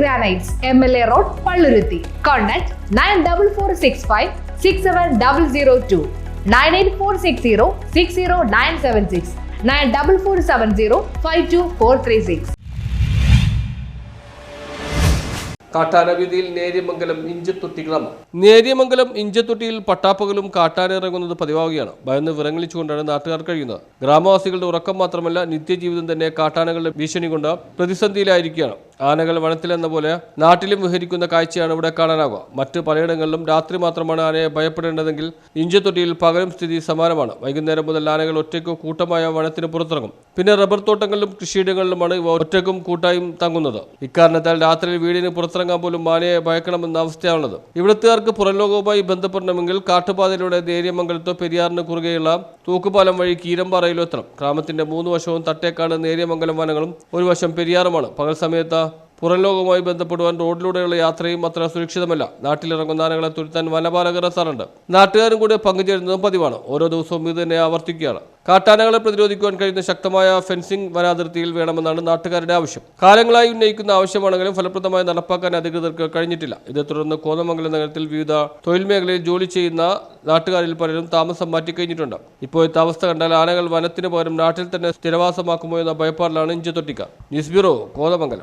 Granites M L A road Palluruthy contact nine double four six five six seven double zero two nine eight four six zero six zero nine seven six nine double four seven zero five two four three six കാട്ടാനവീതിയിൽ Neriamangalam Inchathotty Neriamangalam ഇഞ്ചത്തൊട്ടിയിൽ പട്ടാപ്പകലും കാട്ടാനിറങ്ങുന്നത് പതിവാകുകയാണ്. ഭയന്ന് വിറങ്ങലിച്ചുകൊണ്ടാണ് നാട്ടുകാർ കഴിയുന്നത്. ഗ്രാമവാസികളുടെ ഉറക്കം മാത്രമല്ല നിത്യജീവിതം തന്നെ കാട്ടാനകളുടെ ഭീഷണി കൊണ്ട് പ്രതിസന്ധിയിലായിരിക്കുകയാണ്. ആനകൾ വനത്തിലെന്ന പോലെ നാട്ടിലും വിഹരിക്കുന്ന കാഴ്ചയാണ് ഇവിടെ കാണാനാവുക. മറ്റ് പലയിടങ്ങളിലും രാത്രി മാത്രമാണ് ആനയെ ഭയപ്പെടേണ്ടതെങ്കിൽ ഇഞ്ചത്തൊട്ടിയിൽ പകലും സ്ഥിതി സമാനമാണ്. വൈകുന്നേരം മുതൽ ആനകൾ ഒറ്റയ്ക്കോ കൂട്ടമായ വനത്തിന് പുറത്തിറങ്ങും. പിന്നെ റബ്ബർ തോട്ടങ്ങളിലും കൃഷിയിടങ്ങളിലുമാണ് ഇവ ഒറ്റയ്ക്കും കൂട്ടായും തങ്ങുന്നത്. ഇക്കാരണത്താൽ രാത്രിയിൽ വീടിന് പുറത്തിറങ്ങാൻ പോലും ആനയെ ഭയക്കണമെന്ന അവസ്ഥയാണുള്ളത്. ഇവിടുത്തുകാർക്ക് പുറംലോകവുമായി ബന്ധപ്പെടണമെങ്കിൽ കാട്ടുപാതയിലൂടെ നേര്യമംഗലത്തോ പെരിയാറിന് കുറുകെയുള്ള തൂക്കുപാലം വഴി കീരമ്പാറയിലോ എത്തണം. ഗ്രാമത്തിന്റെ മൂന്ന് വശവും തട്ടേക്കാട് നേര്യമംഗലം വനങ്ങളും ഒരു വശം പെരിയാറുമാണ്. പകൽ സമയത്ത് പുറംലോകവുമായി ബന്ധപ്പെടുവാൻ റോഡിലൂടെയുള്ള യാത്രയും അത്ര സുരക്ഷിതമല്ല. നാട്ടിലിറങ്ങുന്ന ആനകളെ തുരുത്താൻ വനപാലകർ എത്താറുണ്ട്. നാട്ടുകാരും കൂടി പങ്കുചേരുന്നതും പതിവാണ്. ഓരോ ദിവസവും ഇത് തന്നെ ആവർത്തിക്കുകയാണ്. കാട്ടാനകളെ പ്രതിരോധിക്കുവാൻ കഴിയുന്ന ശക്തമായ ഫെൻസിംഗ് വനാതിർത്തിയിൽ വേണമെന്നാണ് നാട്ടുകാരുടെ ആവശ്യം. കാലങ്ങളായി ഉന്നയിക്കുന്ന ആവശ്യമാണെങ്കിലും ഫലപ്രദമായി നടപ്പാക്കാൻ അധികൃതർക്ക് കഴിഞ്ഞിട്ടില്ല. ഇതേ തുടർന്ന് കോതമംഗലം നഗരത്തിൽ വിവിധ തൊഴിൽ മേഖലയിൽ ജോലി ചെയ്യുന്ന നാട്ടുകാരിൽ പലരും താമസം മാറ്റിക്കഴിഞ്ഞിട്ടുണ്ട്. ഇപ്പോഴത്തെ അവസ്ഥ കണ്ടാൽ ആനകൾ വനത്തിന് പകരം നാട്ടിൽ തന്നെ സ്ഥിരവാസമാക്കുമോ എന്ന ഭയപ്പാടിലാണ് തൊട്ടിക്ക. News bureau Kothamangalam.